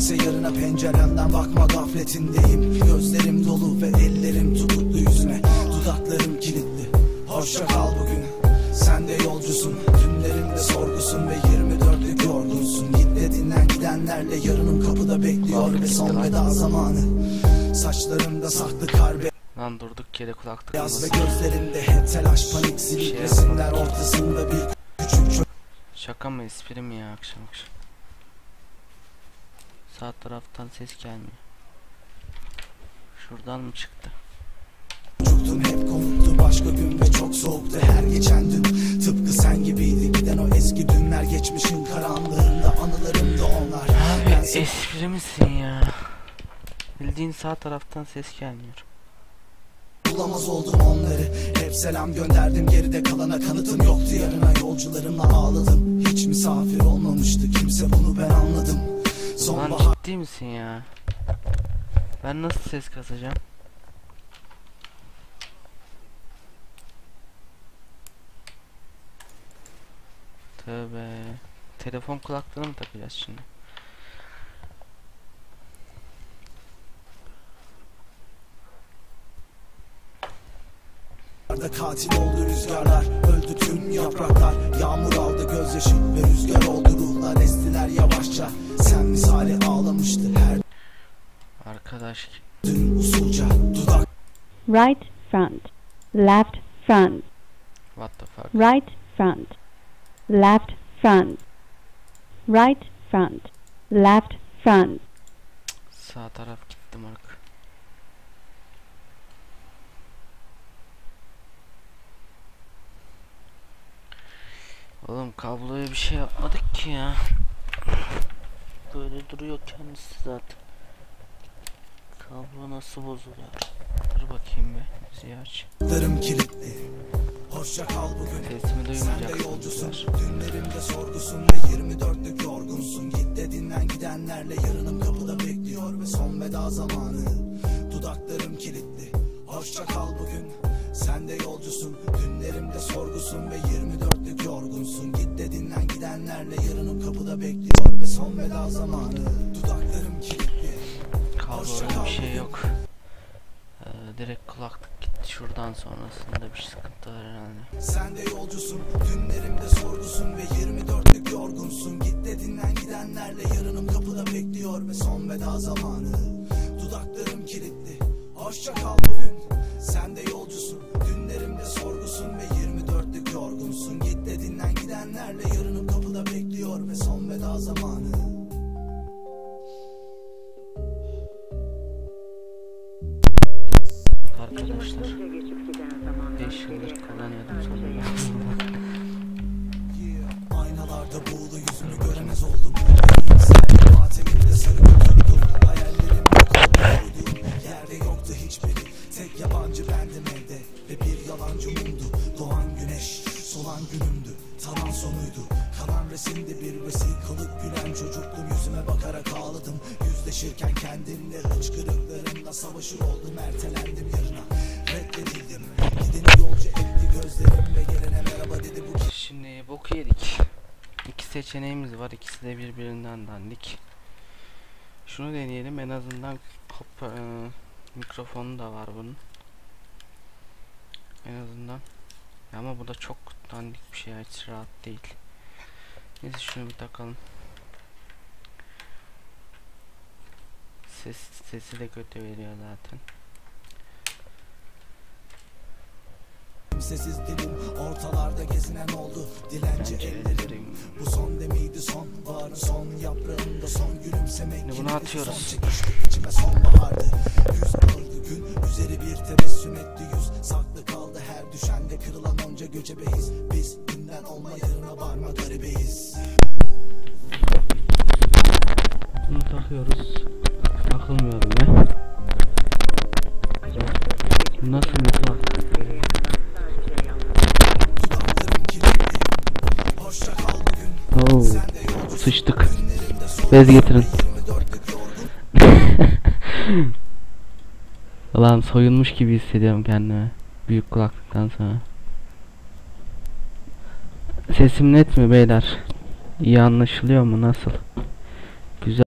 Sense yarına penceremden bakma gafletindeyim. Gözlerim dolu ve ellerim tutuklu yüzüne. Dudaklarım kilitli. Hoşça kal bugün. Sen de yolcusun. Dünlerinde sorgusun ve 24'lük yorgunsun. Git de dinlen gidenlerle yarınım kapıda bekliyor Ve son veda zamanı. Saçlarımda saklı kar Lan durduk yere kulaklık beyaz ve gözlerimde hep telaş panik Şey Silik resimler ortasında bir küçük Şaka mı espri mi ya akşam akşam? Sağ taraftan ses gelmiyor. Şuradan mı çıktı? Çocuktum hep konuktu başka gün ve çok soğuktu her geçen dün Tıpkı sen gibiydi giden o eski dünler geçmişin karanlığında anılarımda onlar Ben espri misin ya? Bildiğin sağ taraftan ses gelmiyor. bulamaz oldum onları Hep selam gönderdim geride kalana kanıtım yoktu yarına Yolcularımla ağladım hiç misafir olmamıştı kimse bunu ben anladım Lan Sonbahar ciddi misin ya? Ben nasıl ses kasacağım? Tövbe. Telefon kulaklığını mı takacağız şimdi? Da katil oldu rüzgarlar Öldü tüm Arkadaş right front, left front, what the fuck? right front, left front, right front, left front. Sağ taraf gitti moruk. Oğlum kabloya bir şey yapmadık ki ya. Böyle duruyor kendisi zaten. Kablo nasıl bozuluyor? Dur bakayım bir. Müziği aç. Dudaklarım kilitli. Hoşça kal bugün. Sesimi Sen de duymayacak yolcusun? Dünlerimde sorgusun Ve 24'lük yorgunsun. Git de dinlen gidenlerle Yarınım kapıda bekliyor Ve son veda zamanı. Dudaklarım kilitli. Hoşça kal bugün. Sen de yolcusun. Dünlerimde sorgusun Ve 24'lük yorgunsun. Git de dinlen gidenlerle Yarınım kapıda bekliyor Ve son veda zamanı direkt kulaklık gitti şuradan sonrasında bir sıkıntı var herhalde. Sen de yolcusun, dünlerimde sorgusun ve 24'lük yorgunsun. Git de dinlen gidenlerle yarınım kapıda bekliyor ve son veda zamanı. Dudaklarım kilitli, hoşça kal bugün. Sen de yolcusun, dünlerimde sorgusun ve 24'lük yorgunsun. Git de dinlen gidenlerle yarınım kapıda bekliyor ve son veda zamanı. Arkadaşlar. 5 yıldır kullanıyordum sonunda. Aynalarda buğulu yüzümü göremez oldum Kalan resimde bir vesikalık gülen çocuktum Yüzüme bakarak ağladım Yüzleşirken kendimle hıçkırıklarımla savaşır oldum Ertelendim yarına Reddedildim Gideni yolcu etti gözlerim Ve gelene merhaba dedi bu Şimdi boku yedik. İki seçeneğimiz var. İkisi de birbirinden dandik. Şunu deneyelim. En azından hop, e, mikrofonu da var bunun. En azından. Ama bu da çok dandik bir şey. Hiç rahat değil. Neyse şunu bir takalım. Ses sesi de kötü veriyor zaten. Kimsesiz dilim ortalarda gezinen oldu Dilenci ellerim. Bu son demiydi son Baharın son yaprağında son gülümsemek Şimdi bunu atıyoruz. Son çekişti içime sonbahardı Yüz ağırdı gün üzeri bir tebessüm etti yüz Saklı her düşende kırılan onca göcebeyiz Biz günden olma yarına varma garibeyiz Bunu takıyoruz. Takılmıyor bile. Nasıl bugün Oo, de sıçtık. Bez getirin. 24'lük yorgun Ulan soyulmuş gibi hissediyorum kendimi. Büyük kulaklıktan sonra. Sesim net mi beyler? İyi anlaşılıyor mu? Nasıl? Güzel.